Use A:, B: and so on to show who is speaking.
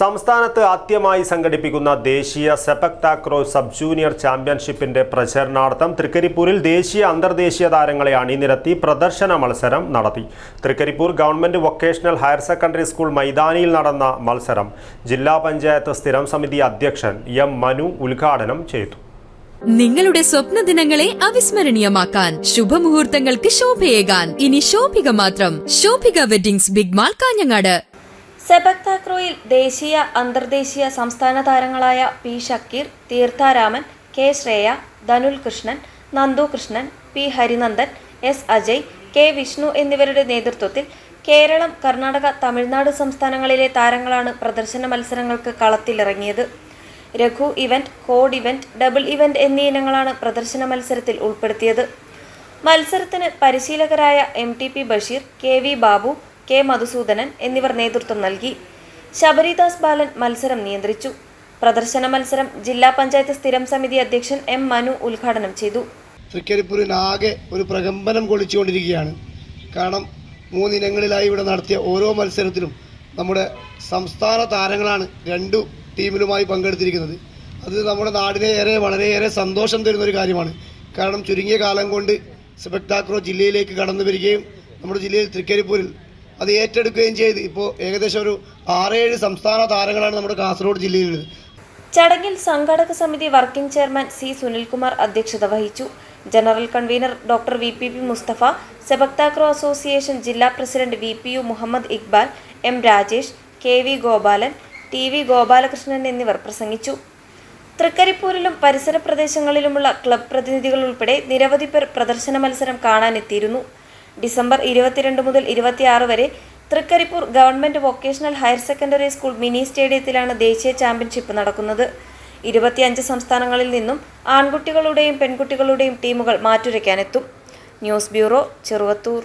A: സംസ്ഥാനത്ത് ആദ്യമായി സംഘടിപ്പിക്കുന്ന ദേശീയ സെപക് താക്രോ സബ് ജൂനിയർ ചാമ്പ്യൻഷിപ്പിന്റെ പ്രചരണാർത്ഥം തൃക്കരിപ്പൂരിൽ ദേശീയ അന്തർദേശീയ താരങ്ങളെ അണിനിരത്തി പ്രദർശന മത്സരം നടത്തി. Trikaripur government vocational higher secondary school മൈതാനിയിൽ നടന്ന മത്സരം ജില്ലാ പഞ്ചായത്ത് സ്ഥിരം സമിതി അധ്യക്ഷൻ എം മനു ഉദ്ഘാടനം ചെയ്തു.
B: നിങ്ങളുടെ സ്വപ്ന ദിനങ്ങളെ അവിസ്മരണീയമാക്കാൻ ശുഭമുഹൂർത്തങ്ങൾക്ക് ശോഭയേകാൻ. ഇനി ശോഭിക മാത്രം. Shobhika weddings big mall Kanhangad.
C: സെബക് താക്രോയിൽ ദേശീയ അന്തർദേശീയ സംസ്ഥാന താരങ്ങളായ P Shakkeer Theertharaman K Shreya Dhanul Krishnan Nandu Krishnan P Harinandan S Ajay K Vishnu എന്നിവരുടെ നേതൃത്വത്തിൽ കേരളം കർണാടക തമിഴ്നാട് സംസ്ഥാനങ്ങളിലെ താരങ്ങളാണ് പ്രദർശന മത്സരങ്ങൾക്ക് കളത്തിലിറങ്ങിയത്. Regu event quad event double event എന്നീ ഇനങ്ങളാണ് പ്രദർശന മത്സരത്തിൽ ഉൾപ്പെടുത്തിയത്. മത്സരത്തിന് പരിശീലകരായ M T P Basheer K V Babu K Madhusoodanan എന്നിവർ നേതൃത്വം നൽകി. ശബരിദാസ് ബാലൻ മത്സരം നിയന്ത്രിച്ചു. പ്രദർശന മത്സരം ജില്ലാ പഞ്ചായത്ത് സ്ഥിരം സമിതി അധ്യക്ഷൻ എം മനു ഉദ്ഘാടനം ചെയ്തു.
D: തൃക്കരിപ്പൂരിനാകെ ഒരു പ്രകമ്പനം കൊള്ളിച്ചുകൊണ്ടിരിക്കുകയാണ് കാരണം മൂന്നിനങ്ങളിലായി ഇവിടെ നടത്തിയ ഓരോ മത്സരത്തിലും നമ്മുടെ സംസ്ഥാന താരങ്ങളാണ് രണ്ടു ടീമിലുമായി പങ്കെടുത്തിരിക്കുന്നത്. അത് നമ്മുടെ നാടിനെ ഏറെ വളരെയേറെ സന്തോഷം തരുന്ന ഒരു കാര്യമാണ്. കാരണം ചുരുങ്ങിയ കാലം കൊണ്ട് സ്പെക്ടാക്രോ ജില്ലയിലേക്ക് കടന്നു വരികയും നമ്മുടെ ജില്ലയിൽ തൃക്കരിപ്പൂരിൽ അത് ഏറ്റെടുക്കുകയും ചെയ്ത്. ഇപ്പോൾ ഏകദേശം ഒരു ആറേഴ് സംസ്ഥാന താരങ്ങളാണ് നമ്മുടെ കാസർഗോഡ് ജില്ലയിലുള്ളത്.
C: ചടങ്ങിൽ സംഘാടക സമിതി വർക്കിംഗ് ചെയർമാൻ സി സുനിൽകുമാർ അധ്യക്ഷത വഹിച്ചു. General convener doctor V P P Mustafa sepak takraw association ജില്ലാ president V P U Muhammad Iqbal M Rajesh K V Gopalan T V Gopalakrishnan എന്നിവർ പ്രസംഗിച്ചു. തൃക്കരിപ്പൂരിലും പരിസര പ്രദേശങ്ങളിലുമുള്ള ക്ലബ് പ്രതിനിധികൾ ഉൾപ്പെടെ നിരവധി പേർ പ്രദർശന മത്സരം കാണാനെത്തിയിരുന്നു. ഡിസംബർ ഇരുപത്തിരണ്ട് മുതൽ ഇരുപത്തിയാറ് വരെ Trikaripur government vocational higher secondary school mini സ്റ്റേഡിയത്തിലാണ് ദേശീയ ചാമ്പ്യൻഷിപ്പ് നടക്കുന്നത്. ഇരുപത്തിയഞ്ച് സംസ്ഥാനങ്ങളിൽ നിന്നും ആൺകുട്ടികളുടെയും പെൺകുട്ടികളുടെയും ടീമുകൾ മാറ്റുരയ്ക്കാനെത്തും. News bureau Cheruvathur.